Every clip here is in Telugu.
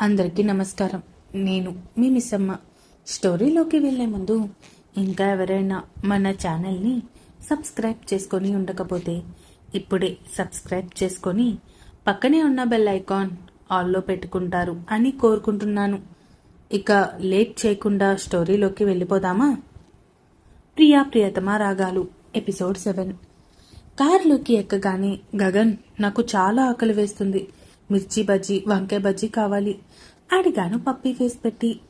అందరికీ నమస్కారం. నేను మీ మిస్సమ్మ. స్టోరీలోకి వెళ్ళే ముందు ఇంకా ఎవరైనా మన ఛానల్ని సబ్స్క్రైబ్ చేసుకొని ఉండకపోతే ఇప్పుడే సబ్స్క్రైబ్ చేసుకొని పక్కనే ఉన్న బెల్ ఐకాన్ ఆల్లో పెట్టుకుంటారు అని కోరుకుంటున్నాను. ఇక లేట్ చేయకుండా స్టోరీలోకి వెళ్ళిపోదామా? ప్రియా ప్రియతమ రాగాలు. Episode seven. కారులోకి ఎక్కగానే గగన్ నాకు చాలా ఆకలి వేస్తుంది. మిర్చి బజ్జీ వంకాయ బజ్జీ కావాలి. అడిగాను పప్పీ ఫేస్ పెట్టి.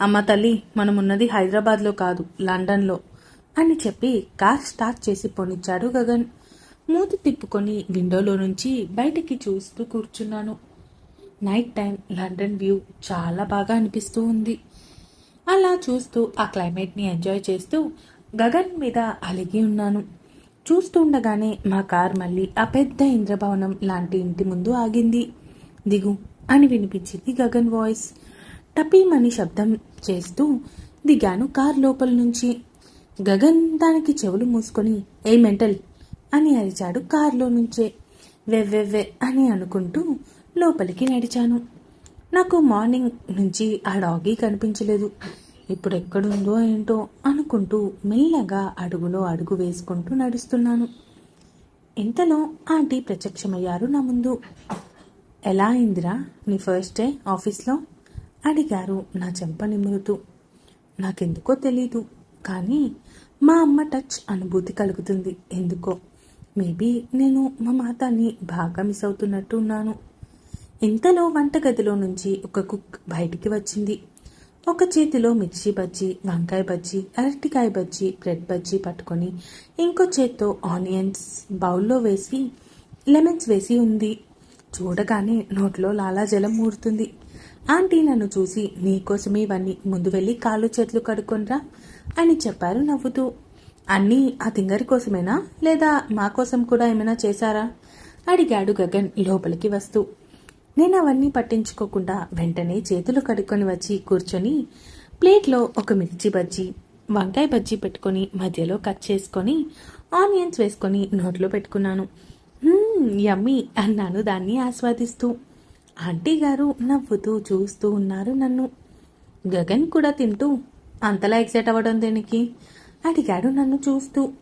అమ్మ తల్లి మనమున్నది హైదరాబాద్లో కాదు లండన్లో అని చెప్పి కార్ స్టార్ట్ చేసి పోనిచ్చాడు గగన్. మూతి తిప్పుకొని విండోలో నుంచి బయటికి చూస్తూ కూర్చున్నాను. నైట్ టైం లండన్ వ్యూ చాలా బాగా అనిపిస్తూ ఉంది. అలా చూస్తూ ఆ క్లైమేట్ని ఎంజాయ్ చేస్తూ గగన్ మీద అలిగి ఉన్నాను. చూస్తుండగానే మా కార్ మళ్ళీ ఆ పెద్ద ఇంద్రభవనం లాంటి ఇంటి ముందు ఆగింది. దిగు అని వినిపించింది గగన్ వాయిస్. టపీమని శబ్దం చేస్తూ దిగాను కార్ లోపల నుంచి. గగన్ దానికి చెవులు మూసుకొని ఏ మెంటల్? అని అరిచాడు కారులో నుంచే. వెవ్వెవ్వె అని అనుకుంటూ లోపలికి నడిచాను. నాకు మార్నింగ్ నుంచి ఆ డాగీ కనిపించలేదు. ఇప్పుడు ఎక్కడుందో ఏంటో అనుకుంటూ మెల్లగా అడుగులో అడుగు వేసుకుంటూ నడుస్తున్నాను. ఇంతలో ఆంటీ ప్రత్యక్షమయ్యారు నా ముందు. ఎలా అయిందిరా నీ ఫస్ట్ డే ఆఫీస్లో అడిగారు. నా చెంప నిమురుతూ. నాకెందుకో తెలీదు. కానీ మా అమ్మ టచ్ అనుభూతి కలుగుతుంది. ఎందుకో? మేబీ నేను మా మాతాన్ని బాగా మిస్ అవుతున్నట్టు ఉన్నాను. ఇంతలో వంటగదిలో నుంచి ఒక కుక్ బయటికి వచ్చింది. ఒక చేతిలో మిర్చి బజ్జీ వంకాయ బజ్జీ అరటికాయ బజ్జీ బ్రెడ్ బజ్జీ పట్టుకొని ఇంకో చేత్తో ఆనియన్స్ బౌల్లో వేసి లెమన్స్ వేసి ఉంది. చూడగానే నోట్లో లాలాజలం ఊరుతుంది. ఆంటీ నన్ను చూసి నీకోసమే ఇవన్నీ. ముందు వెళ్ళి కాళ్ళు చేతులు కడుక్కొనరా అని చెప్పారు నవ్వుతూ. అన్నీ ఆ తింగరి కోసమేనా? లేదా మా కోసం కూడా ఏమైనా చేశారా? అడిగాడు గగన్ లోపలికి వస్తూ. నేను అవన్నీ పట్టించుకోకుండా వెంటనే చేతులు కడుక్కొని వచ్చి కూర్చొని ప్లేట్లో ఒక మిర్చి బజ్జీ వంకాయ బజ్జీ పెట్టుకొని మధ్యలో కట్ చేసుకొని ఆనియన్స్ వేసుకొని నోట్లో పెట్టుకున్నాను. యమ్మీ అన్నాను దాన్ని ఆస్వాదిస్తూ. ఆంటీ గారు నవ్వుతూ చూస్తూ ఉన్నారు నన్ను. గగన్ కూడా తింటూ అంతలా ఎక్సైట్ అవ్వడం దేనికి? అడిగాడు నన్ను చూస్తూ.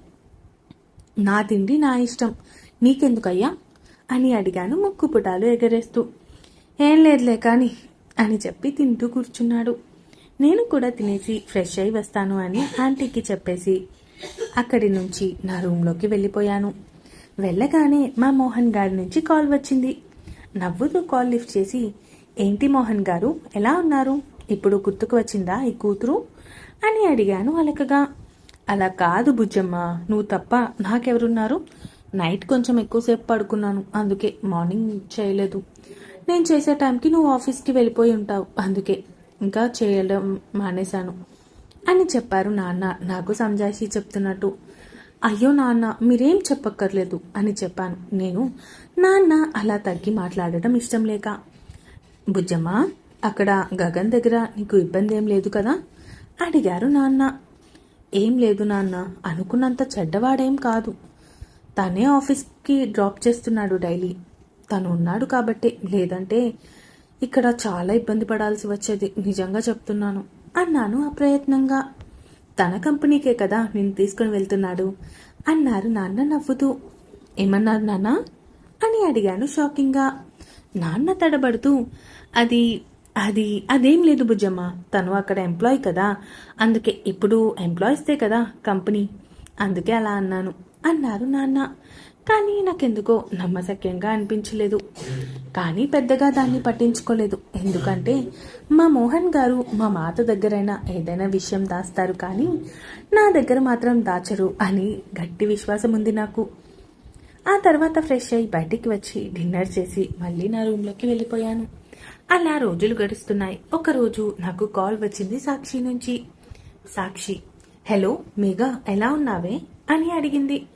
నా తిండి నా ఇష్టం. నీకెందుకయ్యా? అని అడిగాను ముక్కు పుటాలు ఎగరేస్తూ. ఏం లేదులే కానీ అని చెప్పి తింటూ కూర్చున్నాడు. నేను కూడా తినేసి ఫ్రెష్ అయి వస్తాను అని ఆంటీకి చెప్పేసి అక్కడి నుంచి నా రూమ్లోకి వెళ్ళిపోయాను. వెళ్ళగానే మా మోహన్ గారి నుంచి కాల్ వచ్చింది. నవ్వుతూ కాల్ లిఫ్ట్ చేసి ఏంటి మోహన్ గారు ఎలా ఉన్నారు? ఇప్పుడు గుర్తుకు వచ్చిందా ఈ కూతురు? అని అడిగాను అలకగా. అలా కాదు బుజ్జమ్మ నువ్వు తప్ప నాకెవరున్నారు? నైట్ కొంచెం ఎక్కువసేపు పడుకున్నాను అందుకే మార్నింగ్ చేయలేదు. నేను చేసే టైంకి నువ్వు ఆఫీస్కి వెళ్ళిపోయి ఉంటావు అందుకే ఇంకా చేయడం మానేశాను. అని చెప్పారు నాన్న నాకు సంజాయిషి చెప్తున్నట్టు. అయ్యో నాన్న మీరేం చెప్పక్కర్లేదు అని చెప్పాను. నేను నాన్న అలా తగ్గి మాట్లాడటం ఇష్టం లేక. బుజ్జమ్మ అక్కడ గగన్ దగ్గర నీకు ఇబ్బంది ఏం లేదు కదా? అడిగారు నాన్న. ఏం లేదు నాన్న అనుకున్నంత చెడ్డవాడేం కాదు. తనే ఆఫీస్కి డ్రాప్ చేస్తున్నాడు డైలీ. తను ఉన్నాడు కాబట్టే లేదంటే ఇక్కడ చాలా ఇబ్బంది పడాల్సి వచ్చేది. నిజంగా చెప్తున్నాను. అన్నాను అప్రయత్నంగా. తన కంపెనీకే కదా నేను తీసుకుని వెళ్తున్నాడు అన్నారు నాన్న నవ్వుతూ. ఏమన్నారు నాన్న? అని అడిగాను షాకింగ్గా. నాన్న తడబడుతూ అది అది అదేం లేదు బుజ్జమ్మ తను అక్కడ ఎంప్లాయ్ కదా అందుకే ఇప్పుడు ఎంప్లాయీస్తే కదా కంపెనీ అందుకే అలా అన్నాను అన్నారు నాన్న. కానీ నాకెందుకో నమ్మశక్యంగా అనిపించలేదు. కానీ పెద్దగా దాన్ని పట్టించుకోలేదు. ఎందుకంటే మా మోహన్ గారు మా మాత దగ్గరైనా ఏదైనా విషయం దాస్తారు కానీ నా దగ్గర మాత్రం దాచరు అని గట్టి విశ్వాసం ఉంది నాకు. ఆ తర్వాత ఫ్రెష్ అయ్యి బయటికి వచ్చి డిన్నర్ చేసి మళ్ళీ నా రూమ్లోకి వెళ్ళిపోయాను. అలా రోజులు గడుస్తున్నాయి. ఒకరోజు నాకు కాల్ వచ్చింది సాక్షి నుంచి. సాక్షి హలో మేఘా ఎలా ఉన్నావే? అని అడిగింది.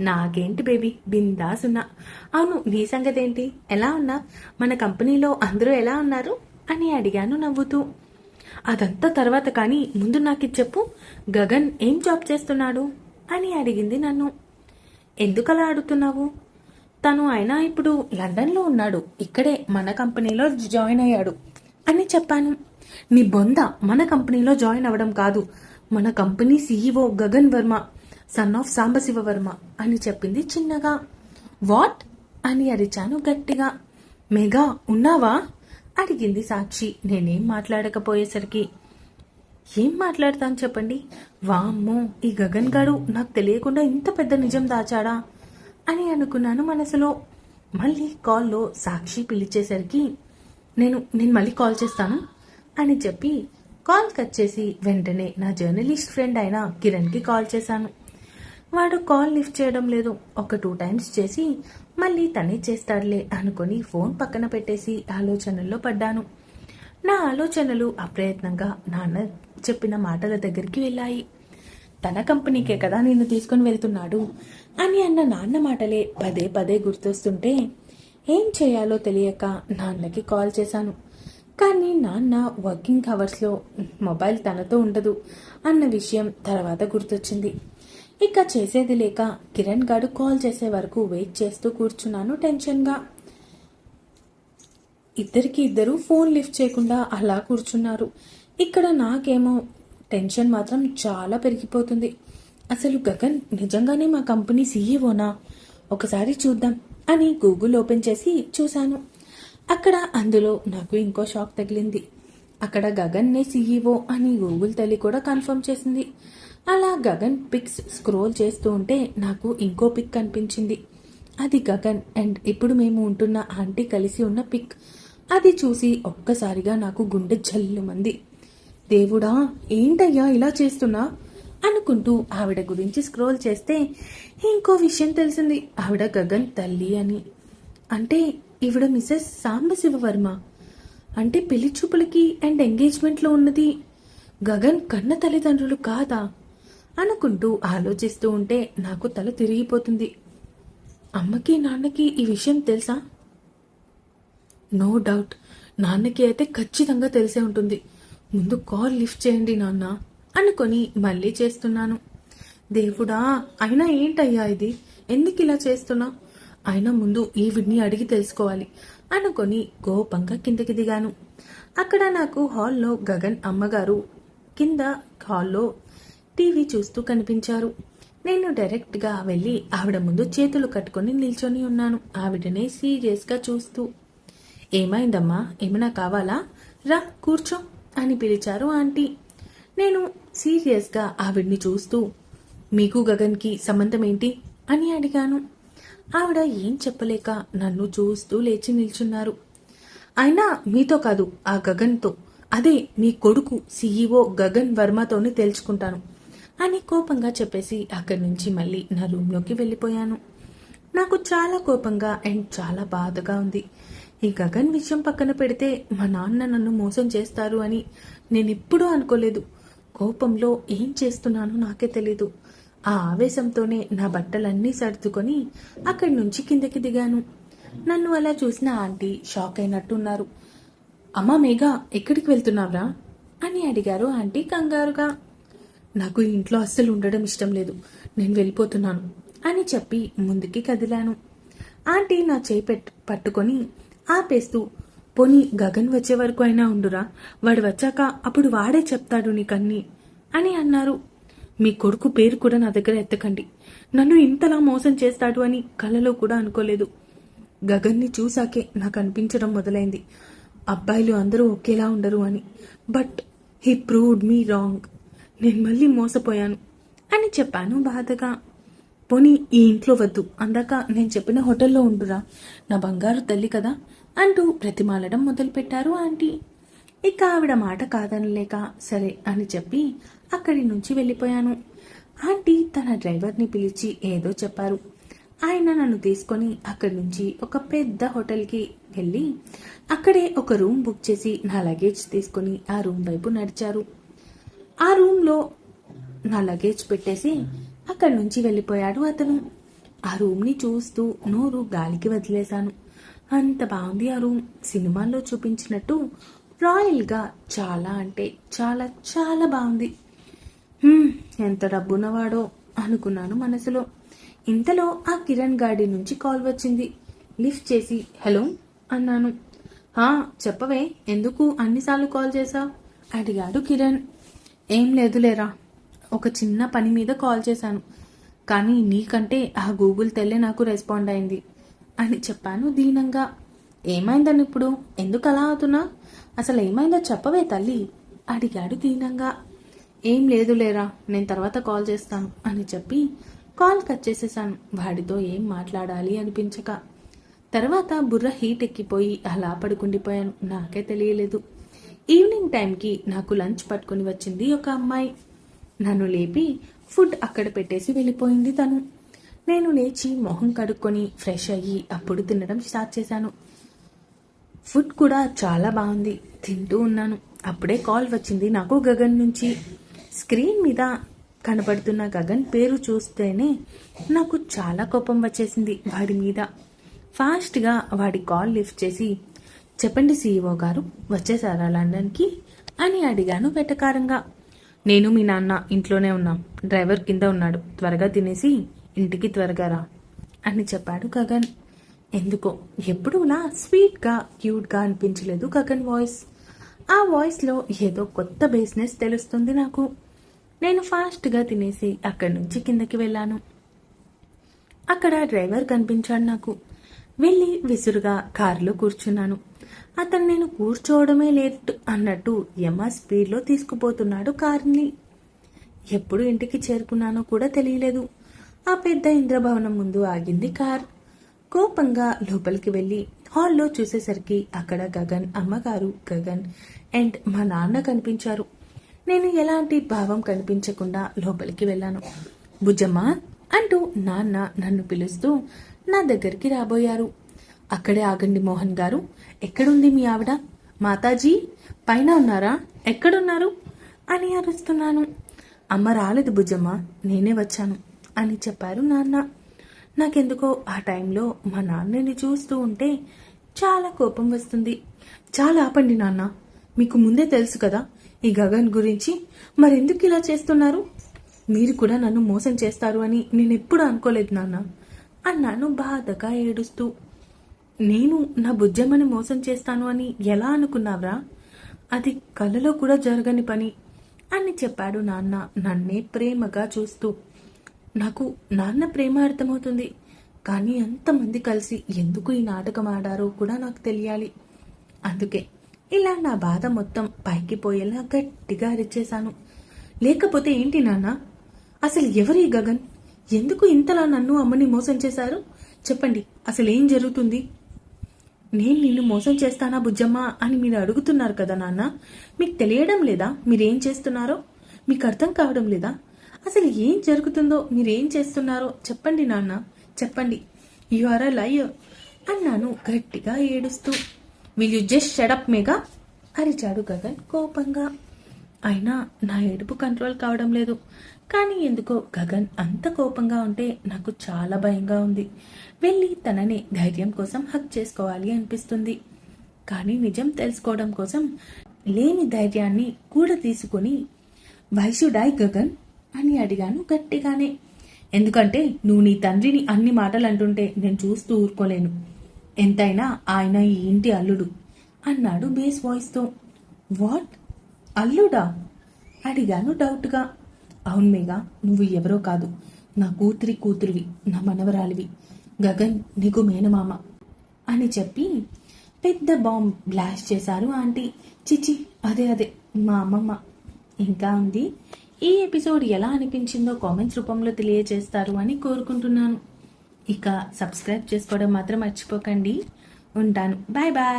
నాకేంటి బేబీ? బిందాస్ ఉన్నా అవును నీ సంగతి ఏంటి ఎలా ఉన్నా? మన కంపెనీలో అందరూ ఎలా ఉన్నారు? అని అడిగాను నవ్వుతూ. అదంతా తర్వాత కానీ ముందు నాకు చెప్పు. గగన్ ఏం జాబ్ చేస్తున్నాడు? అని అడిగింది నన్ను. ఎందుకలా అడుగుతున్నావు? తను అయినా ఇప్పుడు లండన్లో ఉన్నాడు. ఇక్కడే మన కంపెనీలో జాయిన్ అయ్యాడు. అని చెప్పాను. నీ బొంద మన కంపెనీలో జాయిన్ అవ్వడం కాదు. మన company CEO Gagan Varma. Son of Sambasivavarma అని చెప్పింది చిన్నగా. వాట్ అని అరిచాను గట్టిగా. మేఘా ఉన్నావా? అడిగింది సాక్షి. నేనేం మాట్లాడకపోయేసరికి. ఏం మాట్లాడతాను చెప్పండి? వామ్మో ఈ గగన్ గారు నాకు తెలియకుండా ఇంత పెద్ద నిజం దాచాడా? అని అనుకున్నాను మనసులో. మళ్ళీ కాల్లో సాక్షి పిలిచేసరికి నేను నేను మళ్ళీ కాల్ చేస్తాను అని చెప్పి కాల్ కట్ చేసి వెంటనే నా జర్నలిస్ట్ ఫ్రెండ్ అయిన కిరణ్కి కాల్ చేశాను. వాడు కాల్ లిఫ్ట్ చేయడం లేదు. ఒక టూ టైమ్స్ చేసి మళ్ళీ తనే చేస్తాడులే అనుకుని ఫోన్ పక్కన పెట్టేసి ఆలోచనల్లో పడ్డాను. నా ఆలోచనలు అప్రయత్నంగా నాన్న చెప్పిన మాటల దగ్గరికి వెళ్ళాయి. తన కంపెనీకే కదా నిన్ను తీసుకుని వెళ్తున్నాడు అని అన్న నాన్న మాటలే పదే పదే గుర్తొస్తుంటే ఏం చేయాలో తెలియక నాన్నకి కాల్ చేశాను. కానీ నాన్న వర్కింగ్ అవర్స్లో మొబైల్ తనతో ఉండదు అన్న విషయం తర్వాత గుర్తొచ్చింది. ఇక చేసేది లేక కిరణ్ గారు కాల్ చేసే వరకు వెయిట్ చేస్తూ కూర్చున్నాను టెన్షన్గా. ఇద్దరికి ఇద్దరు ఫోన్ లిఫ్ట్ చేయకుండా అలా కూర్చున్నారు. ఇక్కడ నాకేమో టెన్షన్ మాత్రం చాలా పెరిగిపోతుంది. అసలు గగన్ నిజంగానే మా కంపెనీ సీఈఓనా? ఒకసారి చూద్దాం అని గూగుల్ ఓపెన్ చేసి చూశాను. అక్కడ అందులో నాకు ఇంకో షాక్ తగిలింది. అక్కడ గగన్నే సీఈఓ అని గూగుల్ తల్లి కూడా కన్ఫర్మ్ చేసింది. అలా గగన్ పిక్స్ స్క్రోల్ చేస్తూ ఉంటే నాకు ఇంకో పిక్ కనిపించింది. అది గగన్ అండ్ ఇప్పుడు మేము ఉంటున్న ఆంటీ కలిసి ఉన్న పిక్. అది చూసి ఒక్కసారిగా నాకు గుండె జల్లుమంది. దేవుడా ఏంటయ్యా ఇలా చేస్తున్నా? అనుకుంటూ ఆవిడ గురించి స్క్రోల్ చేస్తే ఇంకో విషయం తెలిసింది. ఆవిడ గగన్ తల్లి అని. అంటే ఈవిడ మిసెస్ సాంబశివవర్మ. అంటే పెళ్ళి చూపులకి అండ్ ఎంగేజ్మెంట్లో ఉన్నది. గగన్ కన్న తల్లిదండ్రులు కాదా? అనుకుంటూ ఆలోచిస్తూ ఉంటే నాకు తల తిరిగిపోతుంది. అమ్మకి నాన్నకి ఈ విషయం తెలుసా? No doubt. నాన్నకి అయితే ఖచ్చితంగా తెలిసే ఉంటుంది. ముందు కాల్ లిఫ్ట్ చేయండి నాన్న అనుకొని మళ్ళీ చేస్తున్నాను. దేవుడా అయినా ఏంటయ్యా ఇది? ఎందుకు ఇలా చేస్తున్నా? అయినా ముందు ఈవిడ్ని అడిగి తెలుసుకోవాలి అనుకొని కోపంగా కిందకి దిగాను. అక్కడ నాకు హాల్లో గగన్ అమ్మగారు కింద హాల్లో టీవీ చూస్తూ కనిపించారు. నేను డైరెక్ట్గా వెళ్ళి ఆవిడ ముందు చేతులు కట్టుకొని నిల్చొని ఉన్నాను. ఆవిడనే సీరియస్గా చూస్తూ ఏమైందమ్మా? ఏమైనా కావాలా? రా కూర్చో అని పిలిచారు ఆంటీ. నేను సీరియస్గా ఆవిడ్ని చూస్తూ మీకు గగన్కి సంబంధం ఏంటి? అని అడిగాను. ఆవిడ ఏం చెప్పలేక నన్ను చూస్తూ లేచి నిల్చున్నారు. అయినా మీతో కాదు ఆ గగన్తో. అదే మీ కొడుకు సీఈఓ గగన్ వర్మతోని తెలుసుకుంటాను అని కోపంగా చెప్పేసి అక్కడి నుంచి మళ్ళీ నా రూమ్లోకి వెళ్ళిపోయాను. నాకు చాలా కోపంగా అండ్ చాలా బాధగా ఉంది. ఈ గగన్ విషయం పక్కన పెడితే మా నాన్న నన్ను మోసం చేస్తారు అని నేను ఎప్పుడూ అనుకోలేదు. కోపంలో ఏం చేస్తున్నానో నాకే తెలీదు. ఆ ఆవేశంతోనే నా బట్టలన్నీ సర్దుకొని అక్కడి నుంచి కిందకి దిగాను. నన్ను అలా చూసిన ఆంటీ షాక్ అయినట్టున్నారు. అమ్మా మేఘ ఎక్కడికి వెళ్తున్నావురా? అని అడిగారు ఆంటీ కంగారుగా. నాకు ఇంట్లో అస్సలు ఉండడం ఇష్టం లేదు. నేను వెళ్ళిపోతున్నాను అని చెప్పి ముందుకి కదిలాను. ఆంటీ నా చేయి పెట్ పట్టుకొని ఆపేస్తూ పోనీ గగన్ వచ్చే వరకు అయినా ఉండురా. వాడు వచ్చాక అప్పుడు వాడే చెప్తాడు నీకన్నీ అని అన్నారు. మీ కొడుకు పేరు కూడా నా దగ్గర ఎత్తకండి. నన్ను ఇంతలా మోసం చేస్తాడు అని కలలో కూడా అనుకోలేదు. గగన్ని చూసాకే నాకు అనిపించడం మొదలైంది. అబ్బాయిలు అందరూ ఒకేలా ఉండరు అని. But he proved me wrong. నేను మళ్ళీ మోసపోయాను అని చెప్పాను బాధగా. పోనీ ఈ ఇంట్లో వద్దు అందాక నేను చెప్పిన హోటల్లో ఉండురా నా బంగారు తల్లి కదా అంటూ ప్రతిమాలడం మొదలుపెట్టారు ఆంటీ. ఇక ఆవిడ మాట కాదనలేక సరే అని చెప్పి అక్కడి నుంచి వెళ్ళిపోయాను. ఆంటీ తన డ్రైవర్ని పిలిచి ఏదో చెప్పారు. ఆయన నన్ను తీసుకొని అక్కడి నుంచి ఒక పెద్ద హోటల్కి వెళ్ళి అక్కడే ఒక రూమ్ బుక్ చేసి నా లగేజ్ తీసుకొని ఆ రూమ్ వైపు నడిచారు. ఆ రూమ్లో నా లగేజ్ పెట్టేసి అక్కడి నుంచి వెళ్ళిపోయాడు అతను. ఆ రూమ్ని చూస్తూ నోరు గాలికి వదిలేశాను. అంత బాగుంది ఆ రూమ్. సినిమాల్లో చూపించినట్టు రాయల్గా చాలా అంటే చాలా చాలా బాగుంది. ఎంత డబ్బున్నవాడో అనుకున్నాను మనసులో. ఇంతలో ఆ కిరణ్ గాడి నుంచి కాల్ వచ్చింది. లిఫ్ట్ చేసి హలో అన్నాను. చెప్పవే ఎందుకు అన్నిసార్లు కాల్ చేశా అడిగాడు కిరణ్. ఏం లేదులేరా ఒక చిన్న పని మీద కాల్ చేశాను. కానీ నీకంటే ఆ గూగుల్ తెల్లే నాకు రెస్పాండ్ అయింది. అని చెప్పాను దీనంగా. ఏమైందని ఇప్పుడు? ఎందుకు అలా అవుతున్నా? అసలు ఏమైందో చెప్పవే తల్లి అడిగాడు దీనంగా. ఏం లేదులేరా నేను తర్వాత కాల్ చేస్తాను అని చెప్పి కాల్ కట్ చేసేసాను వాడితో ఏం మాట్లాడాలి అనిపించక. తర్వాత బుర్ర హీట్ ఎక్కిపోయి అలా పడుకుండిపోయాను. నాకే తెలియలేదు. ఈవినింగ్ టైంకి నాకు లంచ్ పట్టుకుని వచ్చింది ఒక అమ్మాయి. నన్ను లేపి ఫుడ్ అక్కడ పెట్టేసి వెళ్ళిపోయింది తను. నేను లేచి మొహం కడుక్కొని ఫ్రెష్ అయ్యి అప్పుడు తినడం స్టార్ట్ చేశాను. ఫుడ్ కూడా చాలా బాగుంది. తింటూ ఉన్నాను. అప్పుడే కాల్ వచ్చింది నాకు గగన్ నుంచి. స్క్రీన్ మీద కనబడుతున్న గగన్ పేరు చూస్తేనే నాకు చాలా కోపం వచ్చేసింది వాడి మీద. ఫాస్ట్గా వాడి కాల్ లిఫ్ట్ చేసి చెప్పండి సీఈఓ గారు వచ్చేసారా లండన్కి? అని అడిగాను వెటకారంగా. నేను మీ నాన్న ఇంట్లోనే ఉన్నాం. డ్రైవర్ కింద ఉన్నాడు. త్వరగా తినేసి ఇంటికి త్వరగా రా అని చెప్పాడు గగన్. ఎందుకో ఎప్పుడూలా స్వీట్గా క్యూట్గా అనిపించలేదు గగన్ వాయిస్. ఆ వాయిస్లో ఏదో కొత్త బిజినెస్ తెలుస్తుంది నాకు. నేను ఫాస్ట్గా తినేసి అక్కడి నుంచి కిందకి వెళ్ళాను. అక్కడ డ్రైవర్ కనిపించాడు నాకు. వెళ్ళి విసురుగా కారులో కూర్చున్నాను. అతను నేను కూర్చోవడమే లేట్ అన్నట్టు యమా స్పీడ్లో తీసుకుపోతున్నాడు కార్ని. ఎప్పుడు ఇంటికి చేరుకున్నానో కూడా తెలియలేదు ఆ పెద్ద ఇంద్రభవనం ముందు ఆగింది కార్. కోపంగా లోపలికి వెళ్ళి హాల్లో చూసేసరికి అక్కడ గగన్ అమ్మగారు గగన్ అండ్ మా నాన్న కనిపించారు. నేను ఎలాంటి భావం కనిపించకుండా లోపలికి వెళ్ళాను. బుజ్జమ్మ అంటూ నాన్న నన్ను పిలుస్తూ నా దగ్గరికి రాబోయారు. అక్కడే ఆగండి మోహన్ గారు. ఎక్కడుంది మీ ఆవిడ? మాతాజీ పైన ఉన్నారా? ఎక్కడున్నారు? అని అరుస్తున్నాను. అమ్మ రాలేదు బుజ్జమ్మ నేనే వచ్చాను అని చెప్పారు నాన్న. నాకెందుకో ఆ టైంలో మా నాన్నని చూస్తూ ఉంటే చాలా కోపం వస్తుంది. చాలా ఆపండి నాన్న. మీకు ముందే తెలుసు కదా ఈ గగన్ గురించి. మరెందుకు ఇలా చేస్తున్నారు? మీరు కూడా నన్ను మోసం చేస్తారు అని నేను ఎప్పుడు అనుకోలేదు నాన్న. అన్నాను బాధగా ఏడుస్తూ. నేను నా బుజ్జమ్మని మోసం చేస్తాను అని ఎలా అనుకున్నావ్రా? అది కలలో కూడా జరగని పని అని చెప్పాడు నాన్న నన్నే ప్రేమగా చూస్తూ. నాకు నాన్న ప్రేమ అర్థమవుతుంది కానీ అంతమంది కలిసి ఎందుకు ఈ నాటకం ఆడారో కూడా నాకు తెలియాలి. అందుకే ఇలా నా బాధ మొత్తం పైకి పోయేలా గట్టిగా అరిచేశాను. లేకపోతే ఏంటి నాన్న? అసలు ఎవరి గగన్? ఎందుకు ఇంతలా నన్ను అమ్మని మోసం చేశారు? చెప్పండి అసలు ఏం జరుగుతుంది? నేను నిన్ను మోసం చేస్తానా బుజ్జమ్మ అని మీరు అడుగుతున్నారు కదా నాన్న? మీకు తెలియడం లేదా? మీరేం చేస్తున్నారో? మీకు అర్థం కావడం లేదా? అసలు ఏం జరుగుతుందో మీరేం చేస్తున్నారో చెప్పండి నాన్న చెప్పండి. యు ఆర్ అ లయర్ అన్నాను గట్టిగా ఏడుస్తూ. Will you just shut up మేగా అరిచాడు గగన్ కోపంగా. అయినా నా ఏడుపు కంట్రోల్ కావడం లేదు. కానీ ఎందుకో గగన్ అంత కోపంగా ఉంటే నాకు చాలా భయంగా ఉంది. వెళ్ళి తనని ధైర్యం కోసం హక్ చేసుకోవాలి అనిపిస్తుంది. కానీ నిజం తెలుసుకోవడం కోసం లేని ధైర్యాన్ని కూడా తీసుకుని వైషుడాయ్ గగన్? అని అడిగాను గట్టిగానే. ఎందుకంటే నువ్వు నీ తండ్రిని అన్ని మాటలు అంటుంటే నేను చూస్తూ ఊరుకోలేను. ఎంతైనా ఆయన ఈ ఇంటి అల్లుడు అన్నాడు బేస్ వాయిస్తో. వాట్? అల్లుడా? అడిగాను డౌట్గా. అవును మేఘా నువ్వు ఎవరో కాదు. నా కూతురి కూతురివి నా మనవరాలివి. గగన్ నీకు మేనమామ అని చెప్పి పెద్ద బాంబ్ బ్లాస్ట్ చేశారు ఆంటీ. చిచి అదే అదే మా అమ్మమ్మ. ఇంకా ఉంది. ఈ ఎపిసోడ్ ఎలా అనిపించిందో కామెంట్స్ రూపంలో తెలియజేస్తారు అని కోరుకుంటున్నాను. ఇక సబ్స్క్రైబ్ చేసుకోవడం మాత్రం మర్చిపోకండి. ఉంటాను. Bye bye.